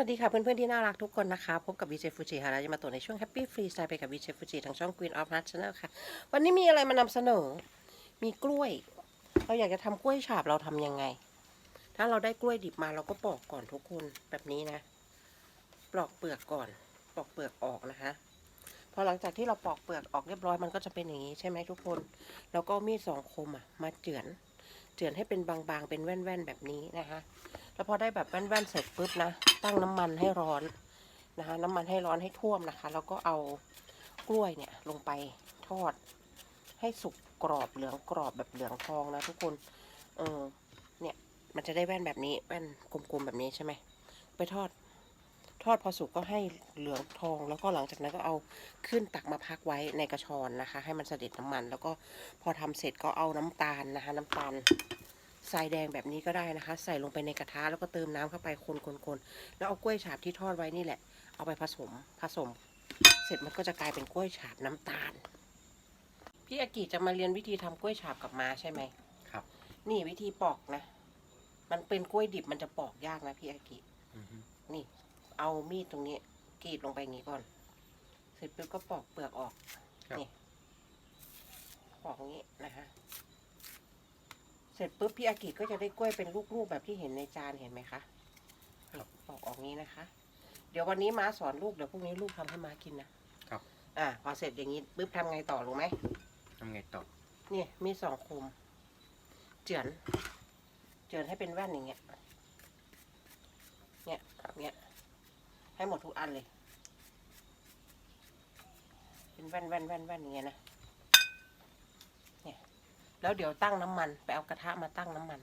วัสดีค่ะเพื่อนๆที่น่ารักทุกคนนะคะ พบกับวีเจฟูจิค่ะเราจะมาตัวในช่วง Happy Free Style ไปกับวีเจฟูจิทางช่อง Queen of Hearts Channel ค่ะ วันนี้มีอะไรมานำเสนอ มีกล้วย เราอยากจะทำกล้วยฉาบเราทำยังไง ถ้าเราได้กล้วยดิบมาเราก็ปอกก่อนทุกคนแบบนี้นะ ปลอกเปลือกก่อนปลอกเปลือกออกนะคะพอหลังจากที่เราปอกเปลือกออกเรียบร้อยมันก็จะเป็นอย่างนี้ใช่ไหมทุกคน แล้วก็มีดสองคมอะมาเจือนเจือนให้เป็นบางๆเป็นแว่นๆแบบนี้นะคะ แล้วพอได้แบบแว่นๆเสร็จปุ๊บนะ ตั้งน้ำมันให้ร้อนนะคะน้ำมันให้ร้อนให้ท่วมนะคะ แล้วก็เอากล้วยเนี่ยลงไปทอด ให้สุกกรอบเหลืองกรอบแบบเหลืองทองนะทุกคน เออ เนี่ยมันจะได้แว่นแบบนี้แว่นกลมๆแบบนี้ใช่ไหมไปทอด ทอดพอสุกก็ให้เหลืองทอง แล้วก็หลังจากนั้นก็เอาขึ้นตักมาพักไว้ในกระชอนนะคะ ให้มันเสด็จน้ำมัน แล้วก็พอทำเสร็จก็เอาน้ำตาลนะคะ น้ำตาล ทรายแดงแบบนี้ก็ได้นะคะ ใส่ลงไปในกระทะแล้วก็เติมน้ำเข้าไปคนๆๆแล้วเอากล้วยฉาบที่ทอดไว้นี่แหละ เอาไปผสมผสม เสร็จมันก็จะกลายเป็นกล้วยฉาบน้ำตาล พี่อากิจะมาเรียนวิธีทำกล้วยฉาบกับมาใช่ไหมครับ นี่วิธีปอกนะ มันเป็นกล้วยดิบมันจะปอกยากนะพี่อากิอือฮึนี่ เอามีดตรงนี้กรีดลงไปอย่างนี้ก่อน เสร็จปุ๊บก็ปอกเปลือกออกครับนี่ปอกอย่างนี้นะคะ เสร็จปุ๊บพี่อากิก็จะได้กล้วยเป็นลูกๆแบบที่เห็นในจานเห็นไหมคะนี่ปอกออกนี้นะคะ เดี๋ยววันนี้ม้าสอนลูกเดี๋ยวพรุ่งนี้ลูกทำให้ม้ากินนะครับ อ่าพอเสร็จอย่างนี้ปุ๊บทำไงต่อรู้ไหมทำไงต่อเนี่ยมีสองคมเจือน เจือนให้เป็นแว่นอย่างเงี้ยเนี่ยแบบเงี้ย ให้หมดทุกอันเลย เป็นแว่นแว่นแว่นแว่นอย่างเงี้ยนะเนี่ย แล้วเดี๋ยวตั้งน้ำมัน ไปเอากระทะมาตั้งน้ำมัน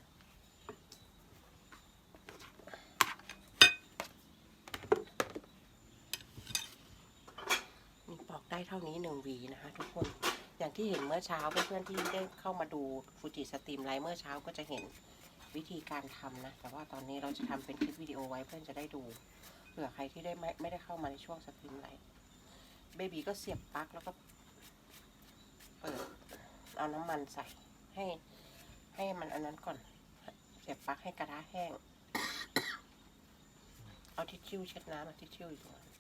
นี่ปอกได้เท่านี้หนึ่งวีนะคะทุกคน อย่างที่เห็นเมื่อเช้าเพื่อนๆที่ได้เข้ามาดูฟูจิสตรีมไลฟ์เมื่อเช้าก็จะเห็นวิธีการทำนะ แต่ว่าตอนนี้เราจะทำเป็นคลิปวิดีโอไว้เพื่อนจะได้ดู เผื่อใครที่ได้ไม่ไม่ได้เข้ามาในช่วงสตรีมไลฟ์เบบีก็เสียบปลั๊กแล้วก็เปิดเอาน้ำมันใส่ ให้ให้มันอันนั้นก่อน เสียบปลั๊กให้กระทะแห้ง เอาทิชชู่เช็ดน้ำเอาทิชชู่อยู่ตรงนั้น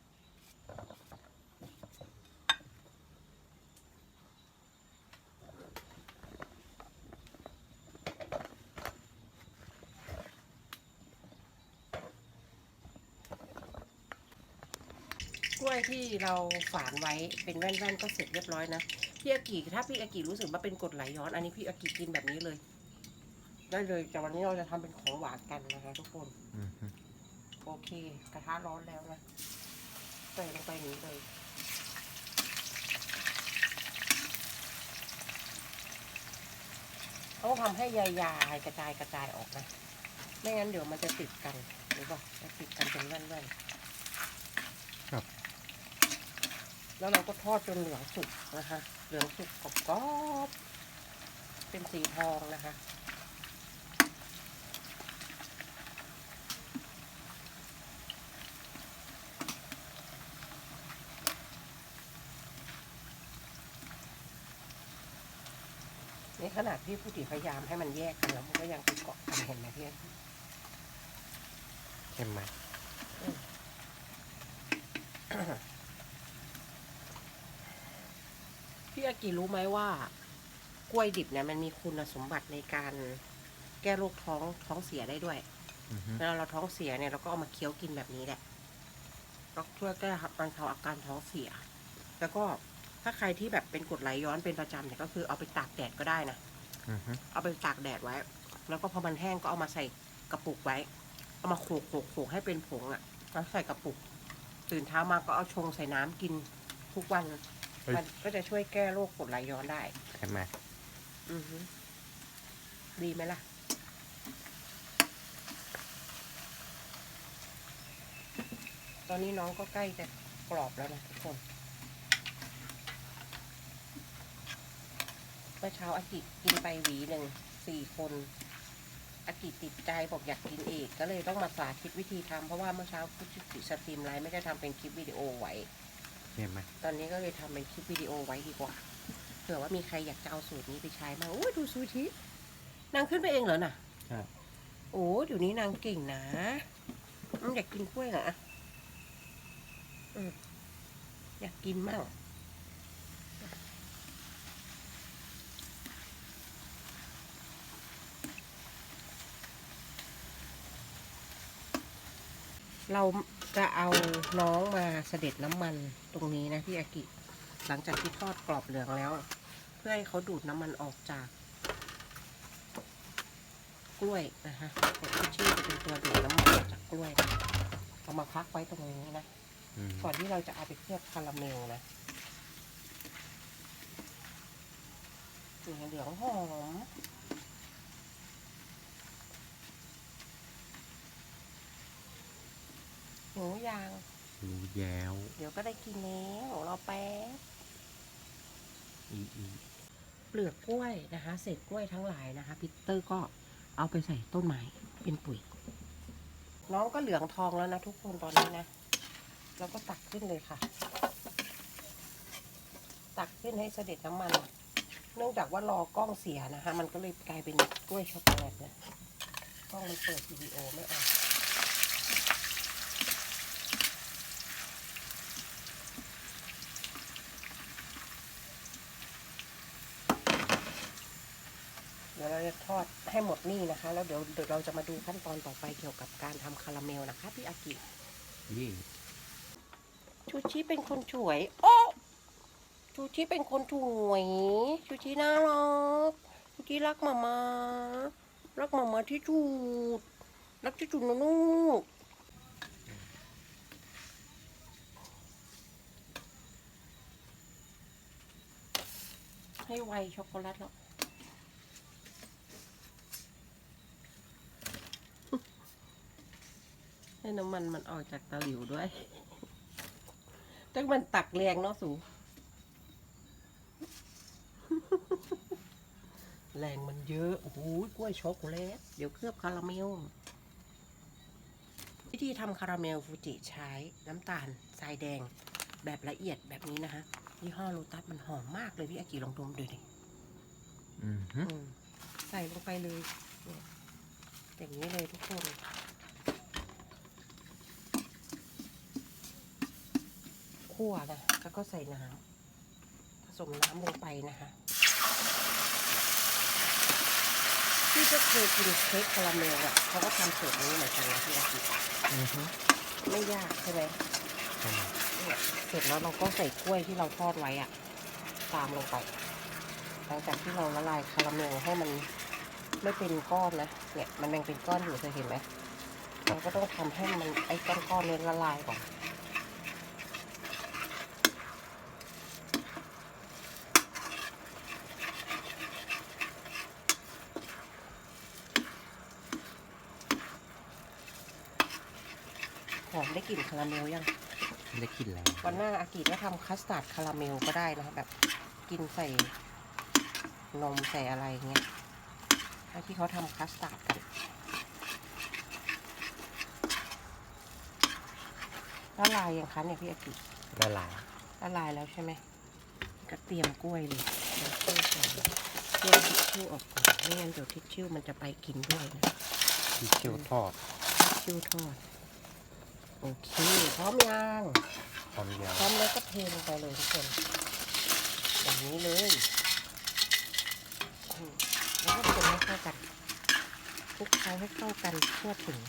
กล้วยที่เราฝานไว้เป็นแว่นๆก็เสร็จเรียบร้อยนะพี่อากิถ้าพี่อากิรู้สึกว่าเป็นกรดไหลย้อน อันนี้พี่อากิกินแบบนี้เลย ได้เลยแต่วันนี้เราจะทำเป็นของหวานกันนะคะทุกคนอือฮึโอเค กระทะร้อนแล้วนะใส่ลงไปอย่างนี้เลยต้องทำให้ยายๆกระจายกระจายออกนะ ไม่งั้นเดี๋ยวมันจะติดกันหรือเปล่าจะติดกันเป็นแว่นๆ ครับ แล้วเราก็ทอดจนเหลืองสุกนะคะ เหลืองสุกกรอบๆเป็นสีทองนะคะ นี่ขนาดพี่ผู้ติพยายามให้มันแยกกันแล้วมันก็ยังติดเกาะกันเห็นไหมพี่เข้มไหม พี่อากิรู้ไหมว่ากล้วยดิบเนี่ยมันมีคุณสมบัติในการแก้โรคท้องท้องเสียได้ด้วยอือฮึเวลาเราท้องเสียเนี่ยเราก็เอามาเคี้ยวกินแบบนี้แหละก็ช่วยแก้บรรเทาอาการท้องเสีย แล้วก็ถ้าใครที่แบบเป็นกรดไหลย้อนเป็นประจำเนี่ยก็คือเอาไปตากแดดก็ได้นะ อือฮึเอาไปตากแดดไว้ แล้วก็พอมันแห้งก็เอามาใส่กระปุกไว้ เอามาโขลกโขลกโขลกให้เป็นผงอะ่ะแล้วใส่กระปุก ตื่นเช้ามาก็เอาชงใส่น้ำกินทุกวัน มันก็จะช่วยแก้โรคกรดไหลย้อนได้เข้มไหมอือฮึดีไหมล่ะ ตอนนี้น้องก็ใกล้จะกรอบแล้วนะทุกคนเมื่อเช้าอากิกินไปหวีหนึ่งสี่คนอากิติดใจบอกอยากกินอีก ก็เลยต้องมาสาธิตวิธีทำเพราะว่าเมื่อเช้าพุทธิสตรีมไลฟ์ไม่ได้ทำเป็นคลิปวิดีโอไว้ เข้มไหมตอนนี้ก็เลยทำเป็นคลิปวิดีโอไว้ดีกว่าเผื่อว่ามีใครอยากจะเอาสูตรนี้ไปใช้มางโอ้ยดูซูชินางขึ้นไปเองเหรอน่ะใช่โอ้เดี๋ยวนี้นางเก่งนะอืมอยากกินกล้วยเหรออืมอยากกินมั่ง เราจะเอาน้องมาเสด็จน้ำมันตรงนี้นะพี่อากิ หลังจากที่ทอดกรอบเหลืองแล้ว เพื่อให้เขาดูดน้ำมันออกจาก กล้วยนะคะที่ชื่อจะเป็นตัวดูดน้ำมันออกจากกล้วยนะเอามาพักไว้ตรงนี้นะอืมก่อนที่เราจะเอาไปเคลือบคาราเมลนะสีเหลืองหอม หนูยางรู้แย้วเดี๋ยวก็ได้กินแล้วรอแป๊บอีอีเปลือกกล้วยนะคะ เศษกล้วยทั้งหลายนะคะพีเตอร์ก็เอาไปใส่ต้นไม้เป็นปุ๋ย น้องก็เหลืองทองแล้วนะทุกคนตอนนี้นะเราก็ตักขึ้นเลยค่ะ ตักขึ้นให้เสด็จน้ำมัน เนื่องจากว่ารอกล้องเสียนะคะ มันก็เลยกลายเป็นกล้วยช็อกโกแลตนะกล้องมันเปิดวิดีโอไม่ออกเดี๋ยวเราจะ ทอดให้หมดนี่นะคะ แล้วเดี๋ยวเดี๋ยวเราจะมาดูขั้นตอนต่อไปเกี่ยวกับการทำคาราเมลนะคะ พี่อากิชูชิเป็นคนสวย โอ้ชูชิเป็นคนสวยชูชิน่ารักชูชิรักหมามารักหมามาที่สุดรักที่สุดนะลูกให้ไวช็อกโกแลตแล้ว ให้ น้ำมันมันออกจากตะหลิวด้วยแต่มันตักแรงเนาะสู แรงมันเยอะโอ้โหกล้วยช็อกโกแลตเดี๋ยวเคลือบคาราเมล วิธีทำคาราเมลฟูจิใช้น้ำตาลทรายแดงแบบละเอียดแบบนี้นะคะยี่ห้อโลตัสมันหอมมากเลยพี่อากิลองดมดูดิอืมฮึอืมใส่ลงไปเลยเนี่ยอย่างนี้เลยทุกคน คั่วนะ แล้วก็ใส่น้ำผสมน้ำลงไปนะคะที่จะเคยกินเค้กคาราเมลอะเขาก็ทำสูตรนี้เหมือนกันนะพี่อาทิตย์อืมฮึไม่ยากใช่ไหมใช่เนี่ยเสร็จแล้วเราก็ใส่กล้วยที่เราทอดไว้อะ ตามลงไป หลังจากที่เราละลายคาราเมลให้มันไม่เป็นก้อนนะ เนี่ยมันยังเป็นก้อนอยู่เคยเห็นไหมเราก็ต้องทำให้มันไอ้ก้อนๆนี้ละลายก่อน หอมได้กลิ่นคาราเมลยังได้กลินแล้ววันหน้าอากิก็ทำคัสตาร์ดคาราเมลก็ได้นะคะแบบกินใส่นมใส่อะไรเงี้ยถ้าที่เขาทำคัสตาร์ดกันละลายยังคะเนี่ยพี่อากิละลายละลายแล้วใช่ไหมก็เตรียมกล้วยเลยเตรียมกล้วยก่อนเตรียมทิชชู่ออกก่อนไม่งั้นเดี๋ยวทิชชู่มันจะไปกินด้วยนะที่เชียวทอดทิชชู่ทอด โอเค พร้อมยังความยาวพร้อมแล้วก็เทลงไปเลยทุกคนอย่างนี้เลยอืมแล้วก็คนให้เข้ากันคลุกเคล้าให้เข้ากันทั่วถึง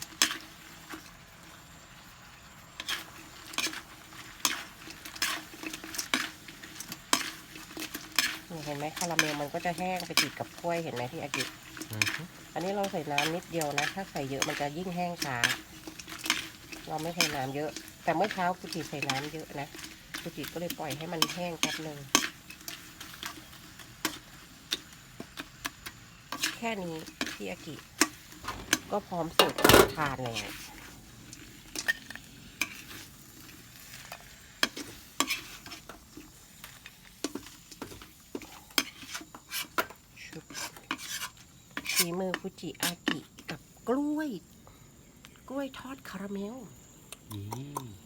นี่เห็นไหมคาราเมลมันก็จะแห้งไปติดกับกล้วยเห็นไหมที่อากิตอืมฮึอันนี้เราใส่น้ำนิดเดียวนะ ถ้าใส่เยอะมันจะยิ่งแห้งช้า เราไม่ใส่น้ำเยอะ แต่เมื่อเช้ากุจิใส่น้ำเยอะนะกุจิก็เลยปล่อยให้มันแห้งแป๊บหนึ่งแค่นี้พี่อากิก็พร้อมสิร์ฟทานแล้วฝีมือฟุจิอากิกับกล้วย กล้วยทอดคาราเมล ยี่หอม